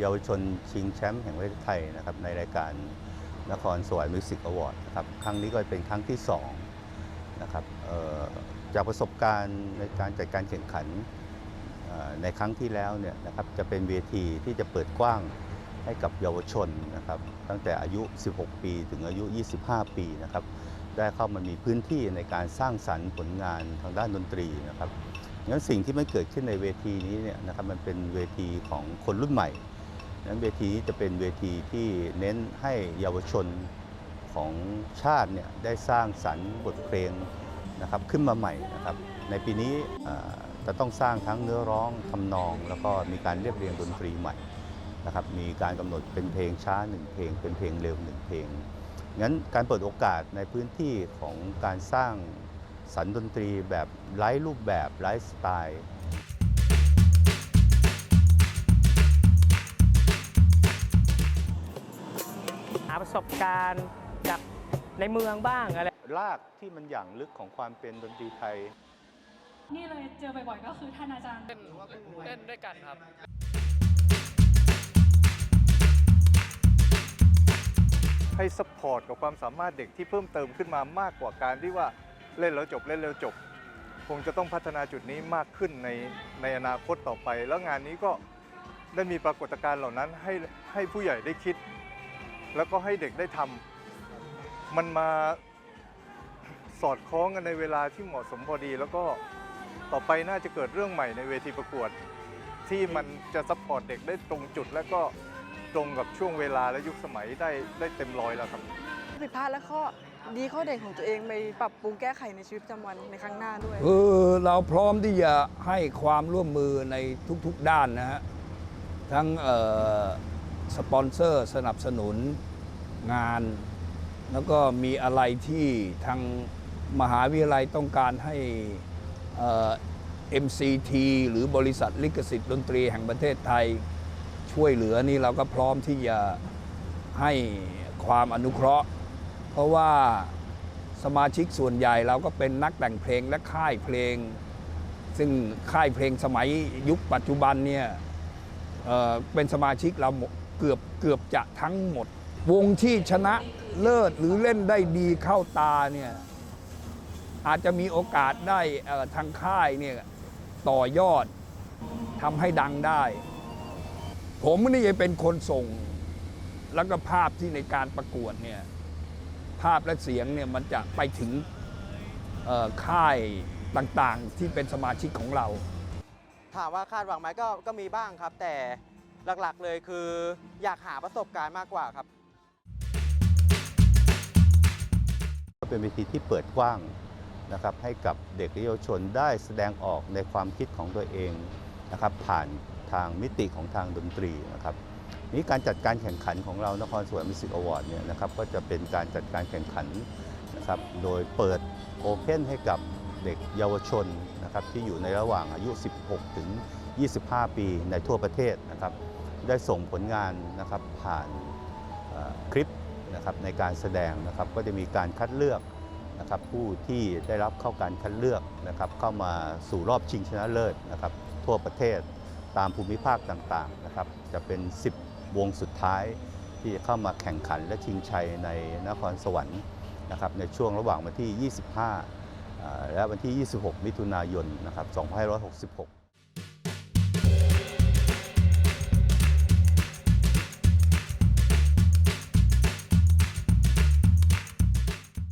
เยาวชนชิงแชมป์แห่งประเทศไทยนะครับในรายการนครสวรรค์มิวสิกอวอร์ดนะครับครั้งนี้ก็เป็นครั้งที่2นะครับจากประสบการณ์ในการจัดการแข่งขันในครั้งที่แล้วเนี่ยนะครับจะเป็นเวทีที่จะเปิดกว้างให้กับเยาวชนนะครับตั้งแต่อายุ 16 ปีถึงอายุ 25 ปีนะครับได้เข้ามามีพื้นที่ในการสร้างสรรค์ผลงานทางด้านดนตรีนะครับ งั้นสิ่งที่มันเกิดขึ้นในเวทีนี้เนี่ยนะครับมันเป็นเวทีของคนรุ่นใหม่นั้นเวทีนี้จะเป็นเวทีที่เน้นให้เยาวชนของชาติเนี่ยได้สร้างสรรค์บทเพลงนะครับขึ้นมาใหม่นะครับ ในปีนี้จะต้องสร้างทั้งเนื้อร้องทำนอง แล้วก็มีการเรียบเรียงดนตรีใหม่นะครับมีการกำหนดเป็นเพลงช้าหนึ่งเพลง เป็นเพลงเร็วหนึ่งเพลงงั้นการเปิดโอกาสในพื้นที่ของการสร้าง สรรค์ดนตรีแบบไร้รูปแบบไร้สไตล์หาประสบการณ์จากในเมืองบ้างอะไร รากที่มันอย่างลึกของความเป็นดนตรีไทย นี่เลยเจอบ่อยๆก็คือท่านอาจารย์เล่นเล่นด้วยกันครับ ให้สปอร์ตกับความสามารถเด็กที่เพิ่มเติมขึ้นมามากกว่าการที่ว่า เล่นแล้วจบเล่นแล้วจบ คงจะต้องพัฒนาจุดนี้มากขึ้นในในอนาคตต่อไป แล้วงานนี้ก็ได้มีปรากฏการณ์เหล่านั้นให้ให้ผู้ใหญ่ได้คิด แล้วก็ให้เด็กได้ทำมันมาสอดคล้องกันในเวลาที่เหมาะสมพอดี แล้วก็ต่อไปน่าจะเกิดเรื่องใหม่ในเวทีประกวด ที่มันจะซัพพอร์ตเด็กได้ตรงจุด และก็ตรงกับช่วงเวลาและยุคสมัยได้ได้เต็มร้อยแล้วครับผิดพลาดและข้อ ดีข้อเด่นของตัวเองไปปรับปรุงแก้ไขในชีวิตประจำวันในครั้งหน้าด้วย คือเราพร้อมที่จะให้ความร่วมมือในทุกๆด้านนะฮะ ทั้งเอ่อสปอนเซอร์สนับสนุนงาน แล้วก็มีอะไรที่ทางมหาวิทยาลัยต้องการให้เอ่อ MCT หรือบริษัทลิขสิทธิ์ดนตรีแห่งประเทศไทย ช่วยเหลือนี่เราก็พร้อมที่จะให้ความอนุเคราะห์ เพราะว่าสมาชิกส่วนใหญ่เราก็เป็นนักแต่งเพลงและค่ายเพลง ซึ่งค่ายเพลงสมัยยุคปัจจุบันเนี่ยเเป็นสมาชิกเราเกือบเกือบจะทั้งหมด วงที่ชนะเลิศหรือเล่นได้ดีเข้าตาเนี่ยอาจจะมีโอกาสได้ทางค่ายเนี่ยต่อยอดทำให้ดังได้ ผมนี่เป็นคนส่ง แล้วก็ภาพที่ในการประกวดเนี่ย ภาพและเสียงเนี่ยมันจะไปถึงเอ่อค่ายต่างๆ ที่เป็นสมาชิกของเรา ถามว่าคาดหวังไหมก็ก็มีบ้างครับ แต่หลักๆเลยคืออยากหาประสบการณ์มากกว่าครับก็เป็นเวทีที่เปิดกว้างนะครับให้กับเด็กและเยาวชนได้แสดงออกในความคิดของตัวเองนะครับผ่านทางมิติของทางดนตรีนะครับ นี้การจัดการแข่งขันของเรานครสวรรค์มิวสิกอวอร์ดเนี่ยนะครับก็จะเป็นการจัดการแข่งขันนะครับโดยเปิดโอเพนให้กับเด็กเยาวชนนะครับที่อยู่ในระหว่างอายุ 16 ถึง 25 ปีในทั่วประเทศนะครับได้ส่งผลงานนะครับผ่านคลิปนะครับในการแสดงนะครับก็จะมีการคัดเลือกนะครับผู้ที่ได้รับเข้าการคัดเลือกนะครับเข้ามาสู่รอบชิงชนะเลิศนะครับทั่วประเทศตามภูมิภาคต่างๆนะครับจะเป็น 10 วงสุดท้ายที่จะเข้ามาแข่งขันและชิงชัยในนครสวรรค์นะครับในช่วงระหว่างวันที่ 25 และวันที่ 26 มิถุนายนนะครับ2566